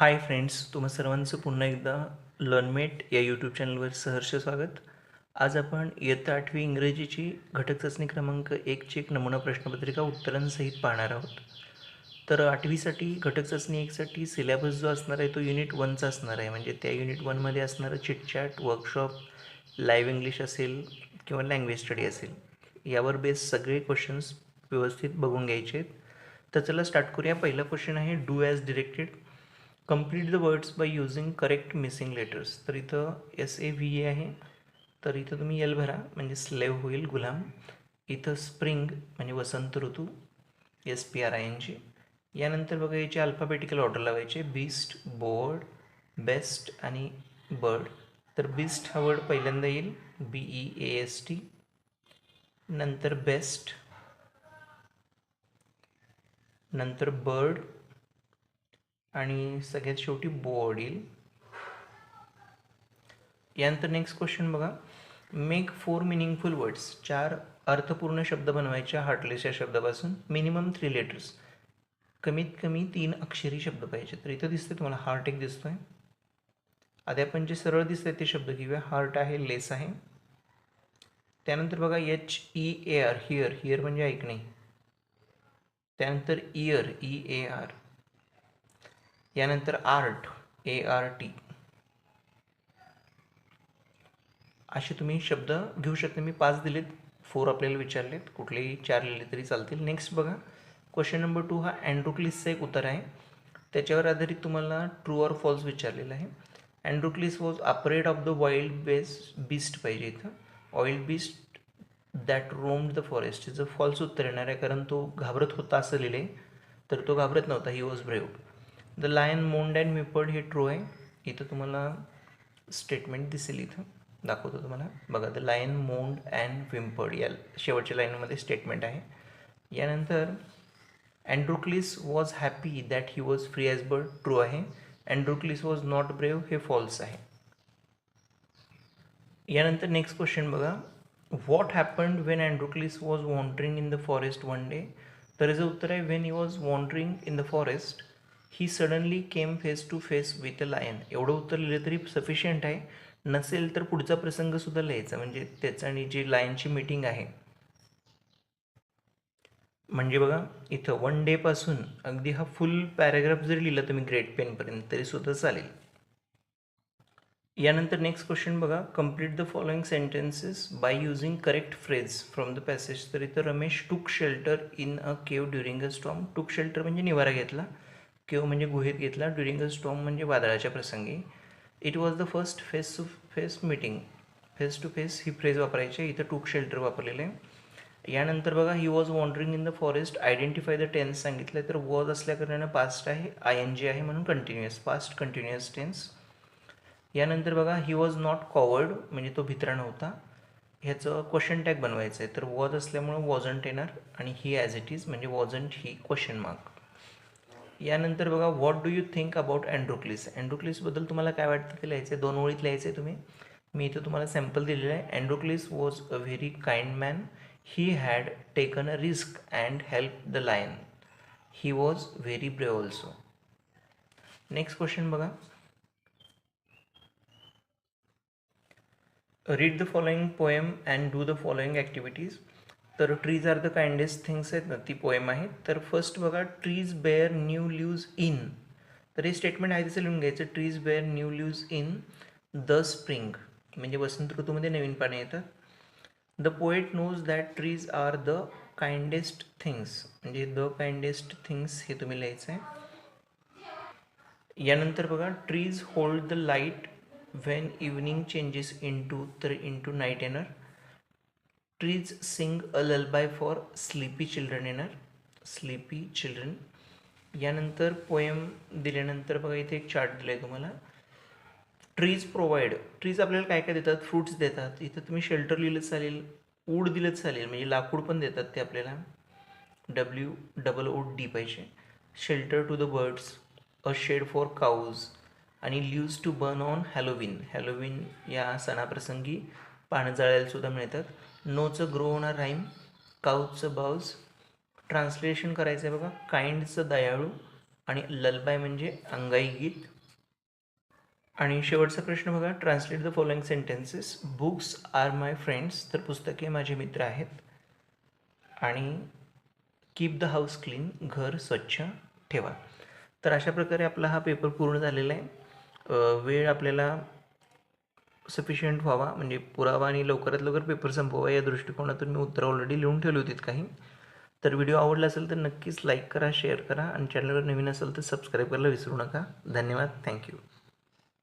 Hi friends तुम्हा सर्वांचं पुन्हा एकदा लर्नमेट या यूट्यूब चॅनलवर सहर्ष स्वागत. आज आपण इयत्ता आठवी इंग्रजीची घटक चाचणी क्रमांक एकची एक नमुना प्रश्नपत्रिका उत्तरांसहित पाहणार आहोत. तर आठवीसाठी घटक चाचणी एकसाठी सिलेबस जो असणार आहे तो युनिट वनचा असणार आहे. म्हणजे त्या युनिट वनमध्ये असणारं चिटचॅट वर्कशॉप लाईव्ह इंग्लिश असेल किंवा लँग्वेज स्टडी असेल. यावर बेस सगळे क्वेश्चन्स व्यवस्थित बघून घ्यायचे आहेत तर चला स्टार्ट करूया. पहिला क्वेश्चन आहे do as directed complete the words by using correct missing letters तर इथं एस ए व्ही ए आहे. तर इथं तुम्ही एल भरा म्हणजे स्लेव होईल गुलाम. इथं स्प्रिंग म्हणजे वसंत ऋतू S P R I N G यानंतर बघा याचे अल्फाबेटिकल ऑर्डर लावायचे बिस्ट बोर्ड बेस्ट आणि बर्ड तर बिस्ट हा वर्ड पहिल्यांदा येईल. B E A S T नंतर बेस्ट नंतर बर्ड आणि सगळ्यात शेवटी बोर्ड येईल यानंतर नेक्स्ट क्वेश्चन बघा. मेक फोर मिनिंगफुल वर्ड्स चार अर्थपूर्ण शब्द बनवायचे हार्टलेस या शब्दापासून. मिनिमम थ्री लेटर्स कमीत कमी तीन अक्षरी शब्द पाहिजे तर इथं दिसतंय तुम्हाला हार्ट एक दिसतोय. आधी आपण जे सरळ दिसतंय ते शब्द घेऊया. हार्ट आहे लेस आहे. त्यानंतर बघा H E A R hear hear म्हणजे ऐकणे. त्यानंतर इयर ई ए आर यानंतर आर्ट ए आर टी असे तुम्ही शब्द घेऊ शकता. मी पाच दिलेत फोर आपल्याला विचारलेत कुठलेही चार लिहिले तरी चालतील. नेक्स्ट बघा क्वेश्चन नंबर टू हा अँड्रोक्लिसचा एक उत्तर आहे. त्याच्यावर आधारित तुम्हाला ट्रू ऑर फॉल्स विचारलेला आहे. Androcles was afraid of the wild base beast पाहिजे इथं. Wild beast that roamed the forest हिचं फॉल्स उत्तर येणार आहे कारण तो घाबरत होता असं लिहिले तर तो घाबरत नव्हता he was brave the lion moaned and whimpered हे ट्रू आहे. इथं तुम्हाला स्टेटमेंट दिसेल इथं. दाखवतो तुम्हाला. बघा the lion moaned and whimpered या शेवटच्या लाईनमध्ये स्टेटमेंट आहे. यानंतर Androcles was happy that he was free as bird true आहे. अँड्रोक्लिस वॉज नॉट ब्रेव हे फॉल्स आहे. यानंतर नेक्स्ट क्वेश्चन बघा. What happened when Androcles was wandering in the forest one day तर याचं उत्तर आहे when he was wandering in the forest he suddenly came face to face with a lion. एवढं उत्तर लिहिलं तरी सफिशियंट आहे. नसेल तर पुढचा प्रसंगसुद्धा लिहायचा. म्हणजे त्याचं आणि जी लायनची मीटिंग आहे. म्हणजे बघा इथं वन डेपासून अगदी हा फुल पॅराग्राफ जरी लिहिला तुम्ही ग्रेट पेनपर्यंत तरीसुद्धा चालेल. यानंतर नेक्स्ट क्वेश्चन बघा. Complete the following sentences by using correct phrase from the passage तर इथं Ramesh took shelter in a cave during a storm took shelter म्हणजे निवारा घेतला. केव म्हणजे गुहेत घेतला ड्युरिंग अ स्टॉम म्हणजे वादळाच्या प्रसंगी. It was the first face to face meeting face to face he phrase वापरायची इथं टूक शेल्टर वापरलेलं आहे. यानंतर बघा ही was wandering in the forest identify the tense सांगितलं तर वॉज असल्याकारणानं पास्ट आहे आय एन जी आहे म्हणून कंटिन्युअस पास्ट कंटिन्युअस टेन्स यानंतर बघा ही वॉज नॉट कॉवर्ड म्हणजे तो भित्रा नव्हता. ह्याचं क्वेश्चन टॅग बनवायचं आहे तर वॉज असल्यामुळं वॉजंट येणार आणि म्हणजे ही ॲज इट इज म्हणजे वॉजंट ही क्वेश्चन मार्क यानंतर बघा what do you think about Androcles अँड्रोक्लिसबद्दल तुम्हाला काय वाटतं ते लिहायचं आहे दोन ओळीत लिहायचं आहे तुम्ही. मी इथं तुम्हाला सॅम्पल दिलेलं आहे. Androcles was a very kind man he had taken a risk and help the lion he was very brave also next question बघा. Read the following poem and do the following activities तर trees are the kindest things आहेत ना ती poem आहे. तर first बघा trees bear new leaves in तर हे स्टेटमेंट आहे तिचं लिहून घ्यायचं trees bear new leaves in the spring म्हणजे वसंत ऋतूमध्ये नवीन पाणी येतात. The poet knows that trees are the kindest things म्हणजे द काइंडेस्ट थिंग्स हे तुम्ही लिहायचं आहे यानंतर बघा trees hold the light when evening changes into तर इन टू नाईट येणार. Trees sing a lullaby for sleepy children येणार. स्लीपी चिल्ड्रन यानंतर पोएम दिल्यानंतर बघा इथे एक चार्ट दिला आहे तुम्हाला. ट्रीज प्रोव्हाइड ट्रीज आपल्याला काय काय देतात? फ्रूट्स देतात. इथं तुम्ही शेल्टर लिहिलं चालेल वूड दिलं चालेल म्हणजे लाकूड पण देतात ते आपल्याला. डब्ल्यू डबल ओ डी पाहिजे. Shelter to the birds a shade for cows आणि logs to burn on Halloween Halloween या सणाप्रसंगी पानं जळायलासुद्धा मिळतात. नोचं ग्रो होणार राईम काऊचं बाऊज ट्रान्सलेशन करायचं आहे बघा. काइंडचं दयाळू आणि ललबाय म्हणजे अंगाई गीत. आणि शेवटचा प्रश्न बघा. Translate the following sentences books are my friends तर पुस्तके माझे मित्र आहेत. आणि कीप द हाऊस क्लीन घर स्वच्छ ठेवा. तर अशा प्रकारे आपला हा पेपर पूर्ण झालेला आहे. वेळ आपल्याला सफिशियंट व्हावा. म्हणजे पुरावा आणि लवकरात लवकर पेपर संपवा या दृष्टिकोनातून मी उत्तर ऑलरेडी लिहून ठेवली होती काही तर व्हिडिओ आवडला असेल तर नक्कीच लाईक करा शेअर करा आणि चॅनलवर नवीन असेल तर सबस्क्राईब करायला विसरू नका. धन्यवाद. थँक्यू